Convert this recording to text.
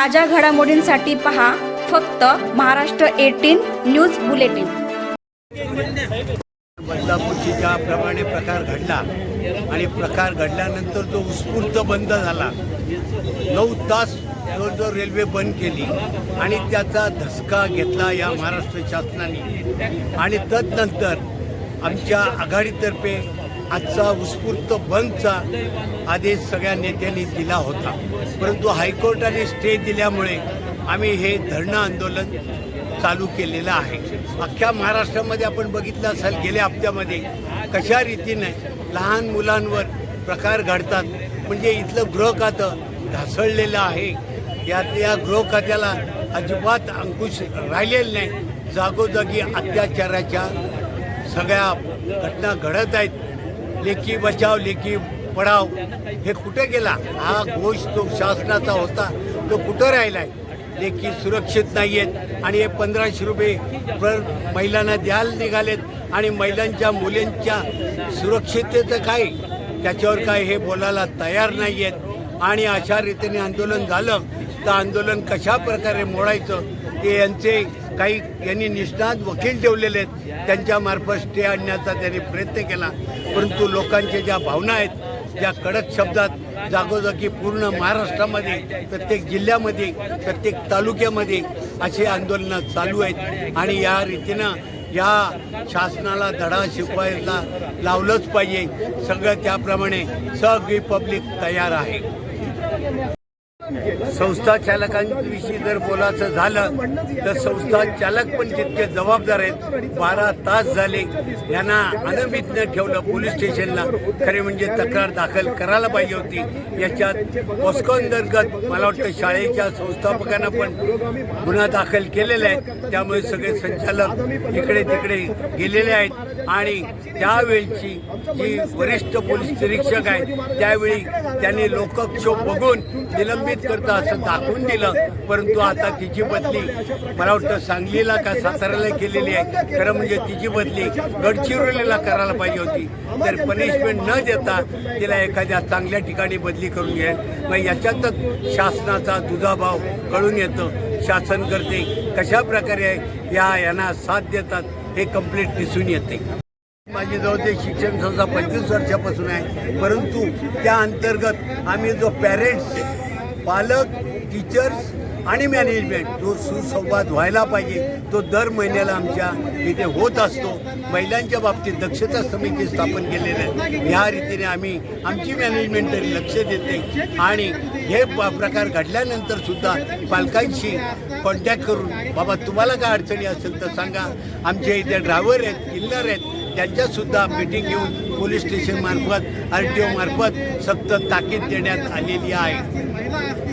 ताज्या घडामोडींसाठी पहा फक्त महाराष्ट्र एटीन न्यूज बुलेटिन. बदलापूरची ज्याप्रमाणे प्रकार घडला आणि प्रकार घडल्यानंतर जो उत्स्फूर्त बंद झाला नऊ तास जो जो रेल्वे बंद केली आणि त्याचा धसका घेतला या महाराष्ट्र शासनाने. आणि तदनंतर आमच्या आघाडीतर्फे आजचा उत्स्फूर्त बंदचा आदेश सगळ्या नेत्यांनी दिला होता. परंतु हायकोर्टाने स्टे दिल्यामुळे आम्ही हे धरणं आंदोलन चालू केलेलं आहे. अख्ख्या महाराष्ट्रामध्ये आपण बघितलं असाल गेल्या हप्त्यामध्ये कशा रीतीने लहान मुलांवर प्रकार घडतात. म्हणजे इथलं गृहखातं ढासळलेलं आहे. या या गृहखात्याला अजिबात अंकुश राहिलेलं नाही. जागोजागी अत्याचाराच्या सगळ्या घटना घडत आहेत. लेखी बचाव लेखी पडाव हे कुठे गेला? हा घोष तो शासनाचा होता. तो कुठं राहिला आहे लेखी सुरक्षित नाही आहेत आणि हे पंधराशे रुपये पर महिलांना द्यायला निघालेत. आणि महिलांच्या मुलींच्या सुरक्षिततेचं काय? त्याच्यावर काय हे बोलायला तयार नाही आहेत आणि अशा रीतीने आंदोलन झालं. तर आंदोलन कशा प्रकारे मोडायचं ते यांचे काही यांनी निष्णात वकील ठेवलेले आहेत. त्यांच्यामार्फत स्टे आणण्याचा त्यांनी प्रयत्न केला. परंतु लोकांच्या ज्या भावना आहेत ज्या कडक शब्दात जागोजागी पूर्ण महाराष्ट्रामध्ये प्रत्येक जिल्ह्यामध्ये प्रत्येक तालुक्यामध्ये अशी आंदोलनं चालू आहेत. आणि या रीतीनं या शासनाला धडा शिकवायला लावलंच पाहिजे. सगळं त्याप्रमाणे सगळी पब्लिक तयार आहे. संस्था चालकांविषयी जर बोलायचं झालं तर संस्था चालक पण तितके जबाबदार आहेत बारा तास झाले यांना अनमित न ठेवलं पोलीस स्टेशनला. खरे म्हणजे तक्रार दाखल करायला पाहिजे होती. याच्यात पॉस्को अंतर्गत मला वाटतं शाळेच्या संस्थापकांना पण गुन्हा दाखल केलेला आहे. त्यामुळे सगळे संचालक इकडे तिकडे गेलेले आहेत. आणि त्यावेळची जी वरिष्ठ पोलीस निरीक्षक आहेत त्यावेळी त्यांनी लोकक्षोभ बघून निलंबित करतात. असं दाखवून दिलं परंतु आता तिची बदली मला वाटतं सांगलीला का साताऱ्याला केलेली आहे खरं म्हणजे तिची बदली गडचिरोलीला करायला पाहिजे होती. तर पनिशमेंट न देता तिला एखाद्या चांगल्या ठिकाणी बदली करून घ्या मग याच्यातच शासनाचा दुजाभाव कळून येतं. शासन करते. कशा प्रकारे या यांना साथ देतात हे कंप्लीट दिसून येते. माझी जवळचे शिक्षण संस्था पंचवीस वर्षापासून आहे. परंतु त्या अंतर्गत आम्ही जो पॅरेंट्स पालक टीचर्स आणि मॅनेजमेंट जो सुसंवाद व्हायला पाहिजे तो दर महिन्याला आमच्या इथे होत असतो. महिलांच्या बाबतीत दक्षता समिती स्थापन केलेलं आहे. ह्या रीतीने आम्ही आमची मॅनेजमेंट तरी लक्ष देते आणि हे प- प्रकार घडल्यानंतर सुद्धा पालकांशी कॉन्टॅक्ट करून बाबा तुम्हाला काय अडचणी असेल तर सांगा. आमच्या इथे ड्रायव्हर आहेत किल्लर आहेत. त्यांच्यासुद्धा मिटिंग घेऊन पोलीस स्टेशनमार्फत आर टी ओमार्फत मार्फत सक्त ताकीद देण्यात आलेली आहे.